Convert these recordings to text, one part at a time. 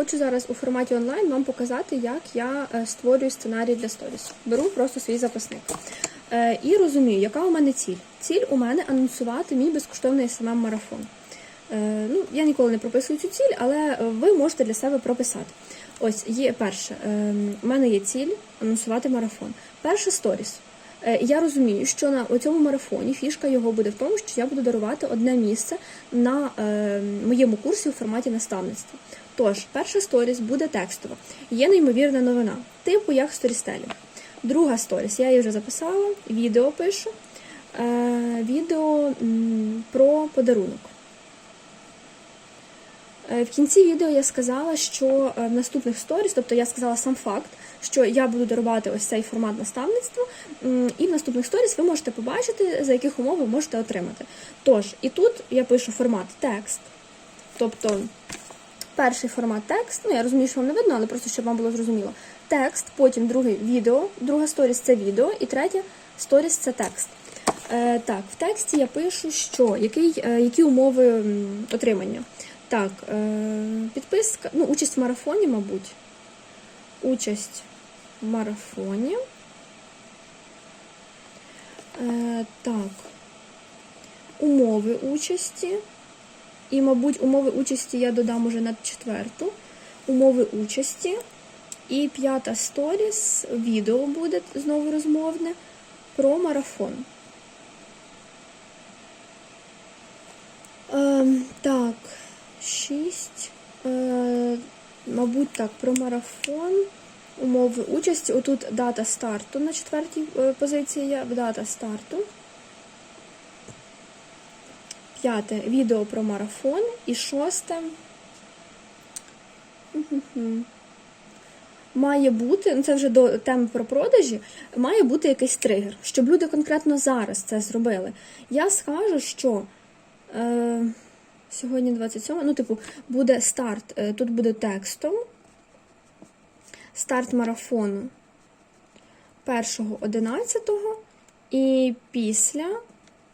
хочу зараз у форматі онлайн вам показати, як я е, створюю сценарій для сторіс. Беру просто свій записник. Е, І розумію, яка у мене ціль. Ціль у мене анонсувати мій безкоштовний smm марафон Е, Ну, я ніколи не прописую цю ціль, але ви можете для себе прописати. Ось є перше. У мене є ціль анонсувати марафон. Перше сторіс. Я розумію, що на цьому марафоні фішка його буде в тому, що я буду дарувати одне місце на моєму курсі у форматі наставництва. Тож, перша сторіс буде текстова. Є неймовірна новина, типу як сторістелі. Друга сторіс, я її вже записала, відео пишу. Е, відео про подарунок. Е, В кінці відео я сказала, що е, в наступних сторіс, тобто я сказала сам факт, що я буду дарувати ось цей формат наставництва, і в наступних сторіс ви можете побачити, за яких умов ви можете отримати. Тож, і тут я пишу формат текст, тобто перший формат текст, ну я розумію, що вам не видно, але просто щоб вам було зрозуміло. Текст, потім другий відео, друга сторіс це відео, і третя сторіс це текст. Е, так, в тексті я пишу, що який, е, які умови отримання. Так, е, підписка, ну, участь в марафоні, мабуть. Участь в марафоні. Е, так. Умови участі. І, мабуть, умови участі я додам уже на четверту. Умови участі. І п'ята сторіс, відео буде знову розмовне про марафон. Ем, так, шість. Е, мабуть, так, про марафон. Умови участі. Отут дата старту на четвертій е, позиції. Дата старту. П'яте відео про марафон. І шосте. Має бути, ну це вже до теми про продажі, має бути якийсь тригер, щоб люди конкретно зараз це зробили. Я скажу, що е, сьогодні 27, ну, типу, буде старт, е, тут буде текстом. Старт марафону 1.11 і після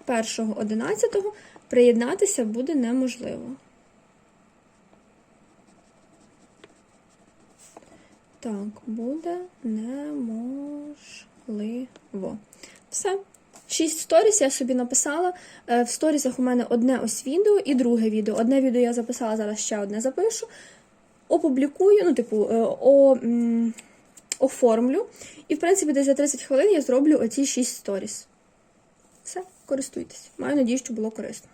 1.11 приєднатися буде неможливо. Так, буде неможливо. Все. Шість сторіс я собі написала. Е, В сторісах у мене одне ось відео і друге відео. Одне відео я записала, зараз ще одне запишу. Опублікую, ну, типу, е, о, оформлю. І, в принципі, десь за 30 хвилин я зроблю оці 6 сторіс. Все, користуйтесь. Маю надію, що було корисно.